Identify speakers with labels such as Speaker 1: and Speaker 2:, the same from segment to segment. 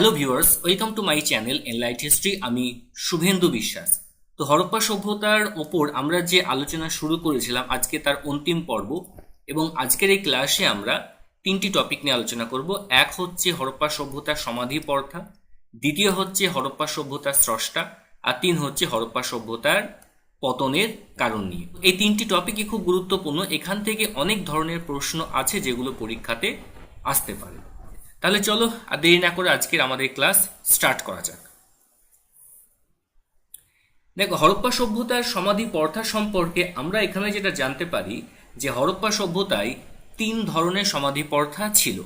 Speaker 1: Hello viewers welcome to my channel enlight history আমি শুভেন্দু বিশ্বাস। তো হরপ্পা সভ্যতার ওপর আমরা যে আলোচনা শুরু করেছিলাম, আজকে তার অন্তিম পর্ব এবং আজকের এই ক্লাসে আমরা তিনটি টপিক নিয়ে আলোচনা করব। এক হচ্ছে হরপ্পা সভ্যতার সমাধি পর্থা, দ্বিতীয় হচ্ছে হরপ্পা সভ্যতার স্রষ্টা, আর তিন হচ্ছে হরপ্পা সভ্যতার পতনের কারণ নিয়ে। এই তিনটি টপিকই খুব গুরুত্বপূর্ণ। এখান থেকে অনেক ধরনের প্রশ্ন আছে যেগুলো পরীক্ষাতে আসতে পারে। তাহলে চলো আর দেরি না করে আজকের আমাদের ক্লাস স্টার্ট করা যাক। দেখো, হরপ্পা সভ্যতার সমাধি পর্থা সম্পর্কে আমরা এখানে যেটা জানতে পারি, যে হরপ্পা সভ্যতায় তিন ধরনের সমাধি পর্থা ছিল।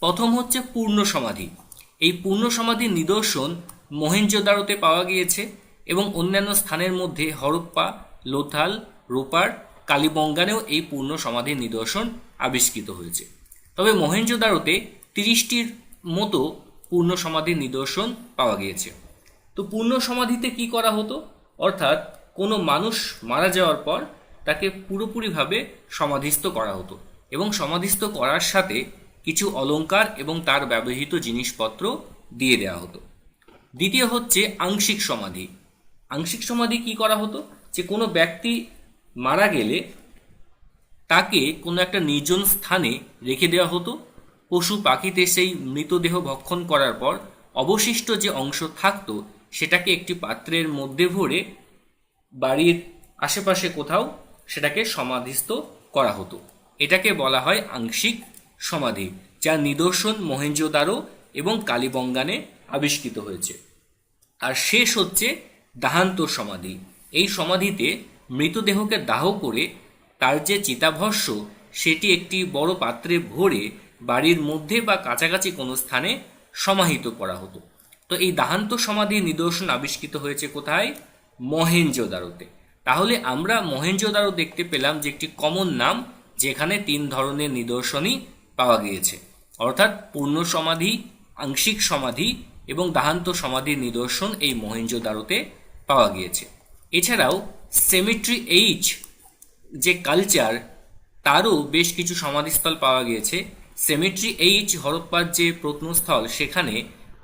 Speaker 1: প্রথম হচ্ছে পূর্ণ সমাধি। এই পূর্ণ সমাধির নিদর্শন মহেঞ্জোদারোতে পাওয়া গিয়েছে এবং অন্যান্য স্থানের মধ্যে হরপ্পা, লোথাল, রূপার, কালীবঙ্গানেও এই পূর্ণ সমাধির নিদর্শন আবিষ্কৃত হয়েছে। তবে মহেঞ্জোদারোতে তিরিশটির মতো পূর্ণ সমাধির নিদর্শন পাওয়া গিয়েছে। তো পূর্ণ সমাধিতে কি করা হতো? অর্থাৎ কোনো মানুষ মারা যাওয়ার পর তাকে পুরোপুরিভাবে সমাধিস্থ করা হতো এবং সমাধিস্থ করার সাথে কিছু অলংকার এবং তার ব্যবহৃত জিনিসপত্র দিয়ে দেওয়া হতো। দ্বিতীয় হচ্ছে আংশিক সমাধি। আংশিক সমাধি কি করা হতো? যে কোনো ব্যক্তি মারা গেলে তাকে কোনো একটা নির্জন স্থানে রেখে দেওয়া হতো পশু পাখিতে সেই মৃতদেহ ভক্ষণ করার পর অবশিষ্ট যে অংশ থাকতো, সেটাকে একটি পাত্রের মধ্যে ভরে বাড়ির আশেপাশে কোথাও সেটাকে সমাধিস্থ করা হতো। এটাকে বলা হয় আংশিক সমাধি, যা নিদর্শন মহেঞ্জোদারো এবং কালীবঙ্গানে আবিষ্কৃত হয়েছে। আর শেষ হচ্ছে দাহান্ত সমাধি। এই সমাধিতে মৃতদেহকে দাহ করে তার যে চিতাভস্য সেটি একটি বড় পাত্রে ভরে বাড়ির মধ্যে বা কাছাকাছি কোনো স্থানে সমাহিত করা হতো। তো এই দাহান্ত সমাধির নিদর্শন আবিষ্কৃত হয়েছে কোথায়? মহেঞ্জোদারোতে তাহলে আমরা মহেঞ্জোদারো দেখতে পেলাম যে একটি কমন নাম যেখানে তিন ধরনের নিদর্শনই পাওয়া গিয়েছে। অর্থাৎ পূর্ণ সমাধি, আংশিক সমাধি এবং দাহান্ত সমাধির নিদর্শন এই মহেঞ্জোদারোতে পাওয়া গিয়েছে। এছাড়াও সেমিট্রি এইচ যে কালচার, তারও বেশ কিছু সমাধিস্থল পাওয়া গিয়েছে। সেমিট্রি এইচ হরপ্পার যে প্রত্নস্থল, সেখানে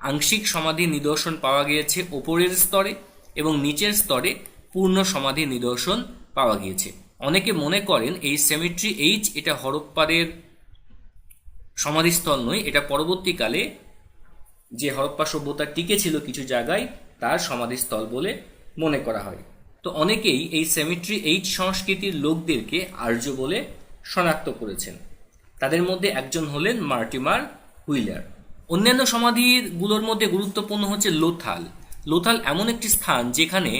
Speaker 1: আংশিক সমাধির নিদর্শন পাওয়া গিয়েছে ওপরের স্তরে এবং নিচের স্তরে পূর্ণ সমাধির নিদর্শন পাওয়া গিয়েছে। অনেকে মনে করেন এই সেমিট্রি এইচ এটা হরপ্পারের সমাধিস্থল নয়, এটা পরবর্তীকালে যে হরপ্পা সভ্যতা টিকে ছিল কিছু জায়গায়, তার সমাধিস্থল বলে মনে করা হয়। তো অনেকেই এই সেমিট্রি এইচ সংস্কৃতির লোকদেরকে আর্য বলে শনাক্ত করেছেন। তাদের মধ্যে একজন হলেন মার্টিমার হুইলার। অন্যান্য সমাধিগুলোর মধ্যে গুরুত্বপূর্ণ হচ্ছে লোথাল। লোথাল এমন একটি স্থান যেখানে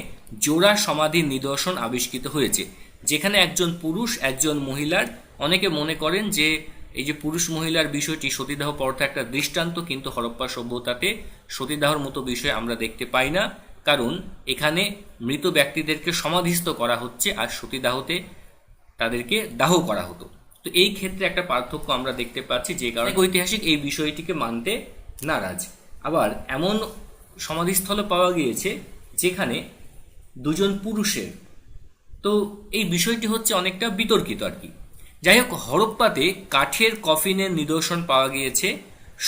Speaker 1: জোড়া সমাধির নিদর্শন আবিষ্কৃত হয়েছে, যেখানে একজন পুরুষ, একজন মহিলার। অনেকে মনে করেন যে এই যে পুরুষ মহিলার বিষয়টি সতীদাহ পর্থা একটা দৃষ্টান্ত, কিন্তু হরপ্পা সভ্যতাতে সতীদাহর মতো বিষয় আমরা দেখতে পাই না, কারণ এখানে মৃত ব্যক্তিদেরকে সমাধিস্থ করা হচ্ছে আর সতীদাহতে তাদেরকে দাহ করা হতো। তো এই ক্ষেত্রে একটা পার্থক্য আমরা দেখতে পাচ্ছি যে কারণে ঐতিহাসিক এই বিষয়টিকে মানতে নারাজ। আবার এমন সমাধিস্থল পাওয়া গিয়েছে যেখানে দুজন পুরুষের। তো এই বিষয়টি হচ্ছে অনেকটা বিতর্কিত আর কি। যাই হোক হরপ্পাতে কাঠের কফিনের নিদর্শন পাওয়া গিয়েছে।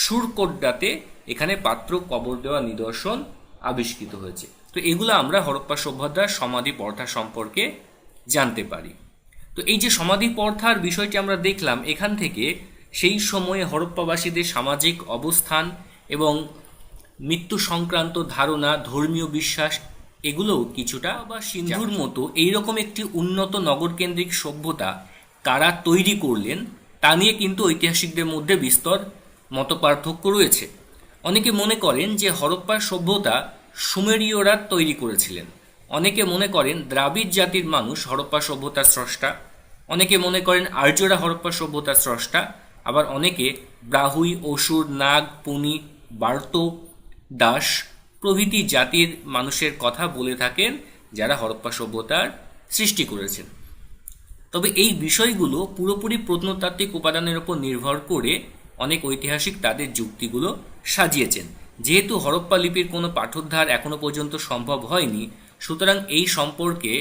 Speaker 1: সুরকোড্ডাতে এখানে পাত্র কবর দেওয়া নিদর্শন আবিষ্কৃত হয়েছে। তো এগুলো আমরা হরপ্পা সভ্যতার সমাধি পর্থা সম্পর্কে জানতে পারি। তো এই যে সমাধি পর্থার বিষয়টি আমরা দেখলাম এখান থেকে সেই সময়ে হরপ্পাবাসীদের সামাজিক অবস্থান এবং মৃত্যু সংক্রান্ত ধারণা ধর্মীয় বিশ্বাস এগুলোও কিছুটা বা সিন্ধুর মতো এইরকম একটি উন্নত নগরকেন্দ্রিক সভ্যতা কারা তৈরি করলেন তা নিয়ে কিন্তু ঐতিহাসিকদের মধ্যে বিস্তর মতপার্থক্য রয়েছে। অনেকে মনে করেন যে হরপ্পার সভ্যতা সুমেরীয়রা তৈরি করেছিলেন। অনেকে মনে করেন দ্রাবিড় জাতির মানুষ হরপ্পা সভ্যতার স্রষ্টা, অনেকে মনে করেন আর্যরা হরপ্পা সভ্যতার স্রষ্টা, আবার অনেকে ব্রাহুই, অসুর, নাগ, পুনি, বার্ত, দাস প্রভৃতি জাতির মানুষের কথা বলে থাকেন যারা হরপ্পা সভ্যতার সৃষ্টি করেছেন। তবে এই বিষয়গুলো পুরোপুরি প্রত্নতাত্ত্বিক উপাদানের উপর নির্ভর করে অনেক ঐতিহাসিক তাদের যুক্তিগুলো সাজিয়েছেন। যেহেতু হরপ্পা লিপির কোনো পাঠোদ্ধার এখনও পর্যন্ত সম্ভব হয়নি সুতরাং এই সম্পর্কে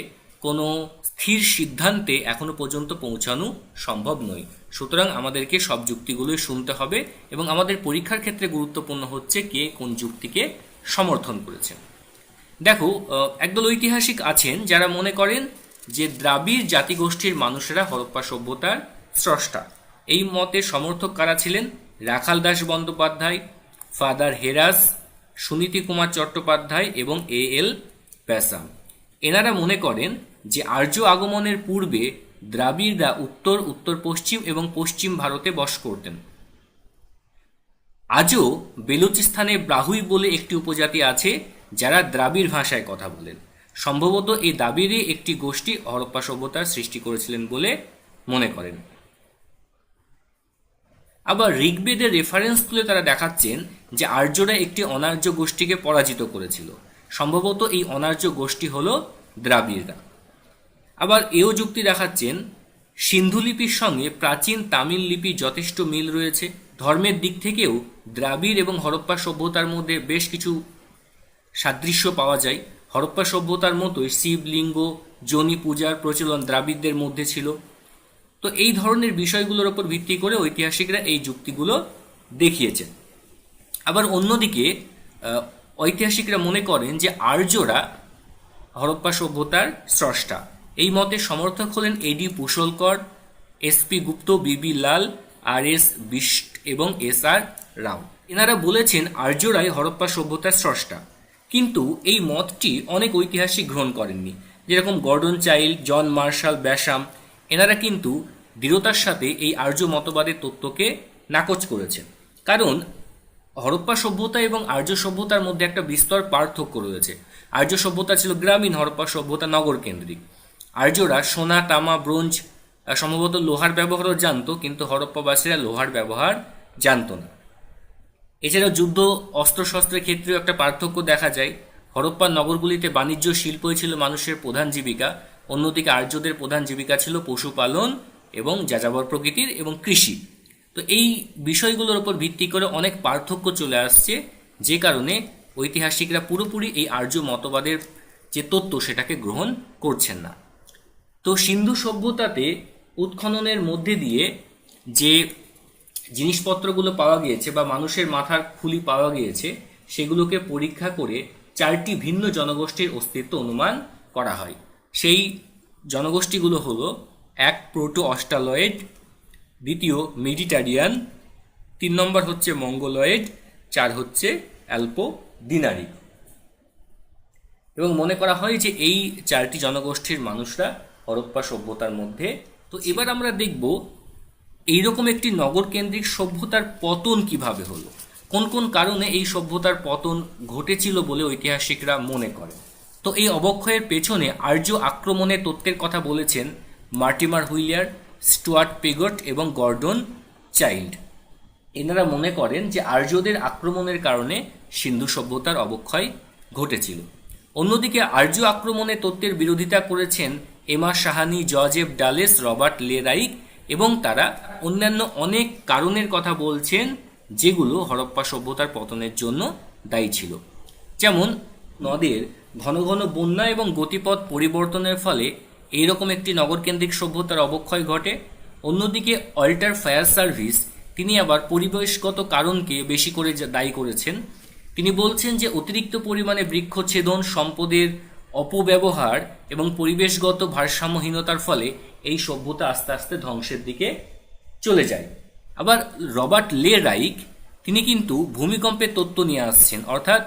Speaker 1: কোনো স্থির সিদ্ধান্তে এখনও পর্যন্ত পৌঁছানো সম্ভব নয়। সুতরাং আমাদেরকে সব যুক্তিগুলোই শুনতে হবে এবং আমাদের পরীক্ষার ক্ষেত্রে গুরুত্বপূর্ণ হচ্ছে কে কোন যুক্তিকে সমর্থন করেছেন দেখো একদল ঐতিহাসিক আছেন যারা মনে করেন যে দ্রাবিড় জাতিগোষ্ঠীর মানুষেরা হরপ্পা সভ্যতার স্রষ্টা। এই মতে সমর্থক কারা ছিলেন? রাখাল দাস বন্দ্যোপাধ্যায়, ফাদার হেরাস, সুনীতি কুমার চট্টোপাধ্যায় এবং এ এল প্যাসাম এনারা মনে করেন যে আর্য আগমনের পূর্বে দ্রাবিড়রা উত্তর উত্তর পশ্চিম এবং পশ্চিম ভারতে বস করতেন। আজও বেলুচিস্তানে ব্রাহুই বলে একটি উপজাতি আছে যারা দ্রাবিড় ভাষায় কথা বলেন। সম্ভবত এই দ্রাবিড়ে একটি গোষ্ঠী হরপ্পা সভ্যতার সৃষ্টি করেছিলেন বলে মনে করেন। আবার ঋগ্বেদের রেফারেন্স তুলে তারা দেখাচ্ছেন যে আর্যরা একটি অনার্য গোষ্ঠীকে পরাজিত করেছিল। সম্ভবত এই অনার্য গোষ্ঠী হল দ্রাবিড়রা। আবার এও যুক্তি দেখাচ্ছেন, সিন্ধু লিপির সঙ্গে প্রাচীন তামিল লিপি যথেষ্ট মিল রয়েছে। ধর্মের দিক থেকেও দ্রাবিড় এবং হরপ্পা সভ্যতার মধ্যে বেশ কিছু সাদৃশ্য পাওয়া যায়। হরপ্পা সভ্যতার মতোই শিবলিঙ্গ জনি পূজার প্রচলন দ্রাবিড়দের মধ্যে ছিল। তো এই ধরনের বিষয়গুলোর উপর ভিত্তি করে ঐতিহাসিকরা এই যুক্তিগুলো দেখিয়েছেন। আবার অন্যদিকে ঐতিহাসিকরা মনে করেন যে আর্যরা হরপ্পা সভ্যতার স্রষ্টা। এই মতে সমর্থক হলেন এডি Pusalkar S P Gupta B B Lal, R S Bisht এবং এস আর রাও। এনারা বলেছেন আর্যরাই হরপ্পা সভ্যতার স্রষ্টা। কিন্তু এই মতটি অনেক ঐতিহাসিক গ্রহণ করেননি। যেরকম Gordon Childe, John Marshall Basham, এনারা কিন্তু দৃঢ়তার সাথে এই আর্য মতবাদের তত্ত্বকে নাকচ করেছেন। কারণ হরপ্পা সভ্যতা এবং আর্য সভ্যতার মধ্যে একটা বিস্তর পার্থক্য রয়েছে। আর্য সভ্যতা ছিল গ্রামীণ, হরপ্পা সভ্যতা নগর কেন্দ্রিক। আর্যরা সোনা, তামা, ব্রোঞ্জ সম্ভবত লোহার ব্যবহারও জানতো, কিন্তু হরপ্পাবাসীরা লোহার ব্যবহার জানতো না। এছাড়াও যুদ্ধ, অস্ত্রশস্ত্রের ক্ষেত্রেও একটা পার্থক্য দেখা যায়। হরপ্পা নগরগুলিতে বাণিজ্য শিল্পই ছিল মানুষের প্রধান জীবিকা। অন্যদিকে আর্যদের প্রধান জীবিকা ছিল পশুপালন এবং যাযাবর প্রকৃতির এবং কৃষি। তো এই বিষয়গুলোর উপর ভিত্তি করে অনেক পার্থক্য চলে আসছে, যে কারণে ঐতিহাসিকরা পুরোপুরি এই আর্য মতবাদের যে তত্ত্ব সেটাকে গ্রহণ করছেন না। তো সিন্ধু সভ্যতাতে উৎখননের মধ্যে দিয়ে যে জিনিসপত্রগুলো পাওয়া গিয়েছে বা মানুষের মাথার খুলি পাওয়া গিয়েছে, সেগুলোকে পরীক্ষা করে চারটি ভিন্ন জনগোষ্ঠীর অস্তিত্ব অনুমান করা হয়। সেই জনগোষ্ঠীগুলো হলো এক প্রোটো অস্টালয়েড দ্বিতীয় মেডিটারিয়ান, তিন নম্বর হচ্ছে মঙ্গলয়েড, চার হচ্ছে অ্যালপো দিনারি এবং মনে করা হয় যে এই চারটি জনগোষ্ঠীর মানুষরা হরপ্পা সভ্যতার মধ্যে। তো এবার আমরা দেখব এইরকম একটি নগর কেন্দ্রিক সভ্যতার পতন কীভাবে হলো? কোন কোন কারণে এই সভ্যতার পতন ঘটেছিল বলে ঐতিহাসিকরা মনে করে? তো এই অবক্ষয়ের পেছনে আর্য আক্রমণের তত্ত্বের কথা বলেছেন মার্টিমার হুইলিয়ার স্টুয়ার্ট পেগট এবং গর্ডন চাইল্ড। এনারা মনে করেন যে আর্যদের আক্রমণের কারণে সিন্ধু সভ্যতার অবক্ষয় ঘটেছিল। অন্যদিকে আর্য আক্রমণের তত্ত্বের বিরোধিতা করেছেন এমা সাহানি জজেফ ডালেস, রবার্ট লেরাইক এবং তারা অন্যান্য অনেক কারণের কথা বলছেন যেগুলো হরপ্পা সভ্যতার পতনের জন্য দায়ী ছিল। যেমন, নদের ঘন ঘন বন্যা এবং গতিপথ পরিবর্তনের ফলে এইরকম একটি নগরকেন্দ্রিক সভ্যতার অবক্ষয় ঘটে। অন্যদিকে অল্টার ফায়ার সার্ভিস, তিনি আবার পরিবেশগত কারণকে বেশি করে দায়ী করেছেন। তিনি বলছেন যে, অতিরিক্ত পরিমাণে বৃক্ষচ্ছেদন, সম্পদের অপব্যবহার এবং পরিবেশগত ভারসাম্যহীনতার ফলে এই সভ্যতা আস্তে আস্তে ধ্বংসের দিকে চলে যায়। আবার রবার্ট লে রাইক তিনি কিন্তু ভূমিকম্পের তত্ত্ব নিয়ে আসছেন। অর্থাৎ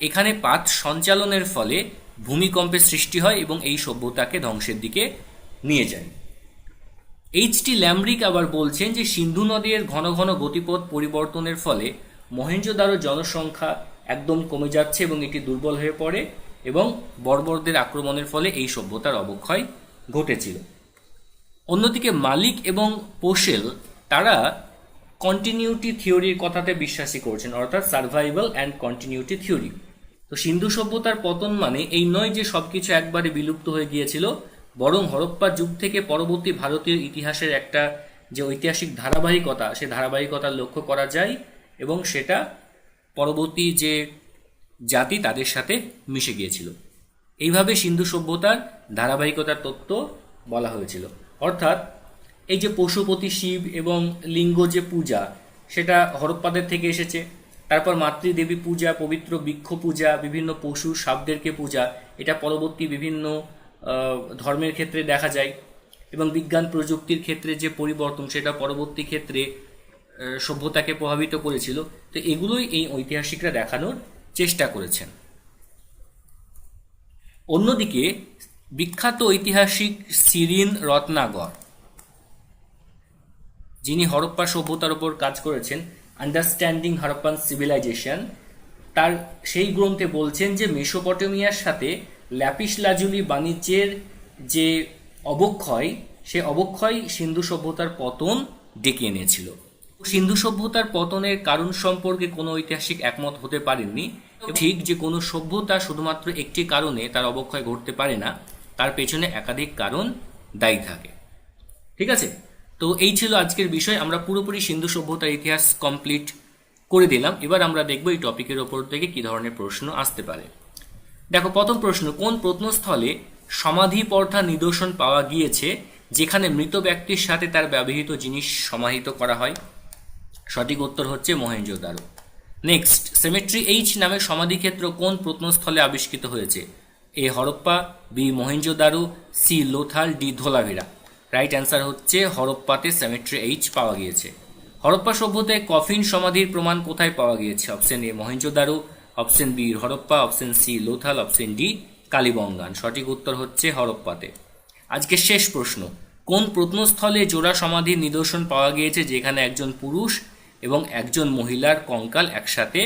Speaker 1: এখানে পাত সঞ্চালনের ফলে ভূমিকম্পের সৃষ্টি হয় এবং এই সভ্যতাকে ধ্বংসের দিকে নিয়ে যায়। এইচটি ল্যামরিক আবার বলছেন যে সিন্ধু নদীর ঘন ঘন গতিপথ পরিবর্তনের ফলে মহেঞ্জোদারো জনসংখ্যা একদম কমে যাচ্ছে এবং এটি দুর্বল হয়ে পড়ে এবং বর্বরদের আক্রমণের ফলে এই সভ্যতার অবক্ষয় ঘটেছিল। অন্যদিকে মালিক এবং পোশেল তারা কন্টিনিউটি থিওরির কথাতে বিশ্বাসী করছেন, অর্থাৎ সার্ভাইভাল অ্যান্ড কন্টিনিউটি থিওরি তো সিন্ধু সভ্যতার পতন মানে এই নয় যে সবকিছু একবারে বিলুপ্ত হয়ে গিয়েছিল, বরং হরপ্পা যুগ থেকে পরবর্তী ভারতীয় ইতিহাসের একটা যে ঐতিহাসিক ধারাবাহিকতা, সে ধারাবাহিকতা লক্ষ্য করা যায় এবং সেটা পরবর্তী যে জাতি তাদের সাথে মিশে গিয়েছিল। এইভাবে সিন্ধু সভ্যতার ধারাবাহিকতার তত্ত্ব বলা হয়েছিল। অর্থাৎ এই যে পশুপতি শিব এবং লিঙ্গ যে পূজা, সেটা হরপ্পাদের থেকে এসেছে। তারপর মাতৃদেবী পূজা, পবিত্র বৃক্ষ পূজা, বিভিন্ন পশু সাপদেরকে পূজা, এটা পরবর্তী বিভিন্ন ধর্মের ক্ষেত্রে দেখা যায় এবং বিজ্ঞান প্রযুক্তির ক্ষেত্রে যে পরিবর্তন, সেটা পরবর্তী ক্ষেত্রে সভ্যতাকে প্রভাবিত করেছিল। তো এগুলোই এই ঐতিহাসিকরা দেখানোর চেষ্টা করেছেন। অন্যদিকে বিখ্যাত ঐতিহাসিক সিরিন রত্নাগর, যিনি হরপ্পা সভ্যতার উপর কাজ করেছেন আন্ডারস্ট্যান্ডিং হরপ্পান সিভিলাইজেশন তার সেই গ্রন্থে বলছেন যে মেসোপটেমিয়ার সাথে ল্যাপিস লাজুলি বাণিজ্যের যে অবক্ষয়, সে অবক্ষয় সিন্ধু সভ্যতার পতন ডেকে এনেছিল। সিন্ধু সভ্যতার পতনের কারণ সম্পর্কে কোনো ঐতিহাসিক একমত হতে পারেননি। ঠিক যে কোনো সভ্যতা শুধুমাত্র একটি কারণে তার অবক্ষয় ঘটতে পারে না, তার পেছনে একাধিক কারণ দায়ী থাকে। ঠিক আছে? তো এই ছিল আজকের বিষয়। আমরা পুরোপুরি সিন্ধু সভ্যতার ইতিহাস কমপ্লিট করে দিলাম। এবার আমরা দেখব এই টপিকের ওপর থেকে কি ধরনের প্রশ্ন আসতে পারে। দেখো, প্রথম প্রশ্ন, কোন প্রত্নস্থলে সমাধি পর্থা নিদর্শন পাওয়া গিয়েছে যেখানে মৃত ব্যক্তির সাথে তার ব্যবহৃত জিনিস সমাহিত করা হয়? সঠিক উত্তর হচ্ছে মহেঞ্জোদারো নেক্সট সেমেট্রি এইচ নামে সমাধিক্ষেত্র কোন প্রত্নস্থলে আবিষ্কৃত হয়েছে? A Harappa, B Mohenjodaro C Lothal, D Dholavira right answer হচ্ছে হরপ্পাতে সেমেট্রি এইচ পাওয়া গিয়েছে। হরপ্পা সভ্যতায় কফিন সমাধির প্রমাণ কোথায় পাওয়া গিয়েছে? Option A Mohenjodaro. Option B Harappa. Option C Lothal. Option D Kalibangan. সঠিক উত্তর হচ্ছে হরপ্পাতে। আজকে শেষ প্রশ্ন, কোন প্রত্নস্থলে জোড়া সমাধির নিদর্শন পাওয়া গিয়েছে যেখানে একজন পুরুষ এবং একজন মহিলার কঙ্কাল একসাথে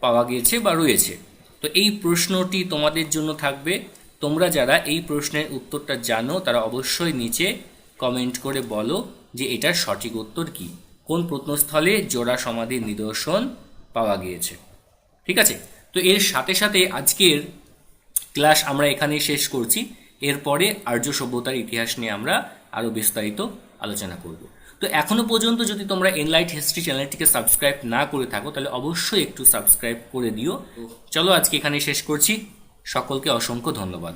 Speaker 1: পাওয়া গিয়েছে বা রয়েছে? তো এই প্রশ্নটি তোমাদের জন্য থাকবে। তোমরা যারা এই প্রশ্নের উত্তরটা জানো, তারা অবশ্যই নিচে কমেন্ট করে বলো যে এটার সঠিক উত্তর কি। কোন প্রত্নস্থলে জোড়া সমাধির নিদর্শন পাওয়া গিয়েছে। ঠিক আছে? তো এর সাথে সাথে আজকের ক্লাস আমরা এখানেই শেষ করছি। এরপরে আর্য সভ্যতার ইতিহাস নিয়ে আমরা আরও বিস্তারিত আলোচনা করব। তো এখনও পর্যন্ত যদি তোমরা এনলাইট হিস্ট্রি চ্যানেলটিকে সাবস্ক্রাইব না করে থাকো তাহলে অবশ্যই একটু সাবস্ক্রাইব করে দিও। চলো আজকে এখানে শেষ করছি। সকলকে অসংখ্য ধন্যবাদ।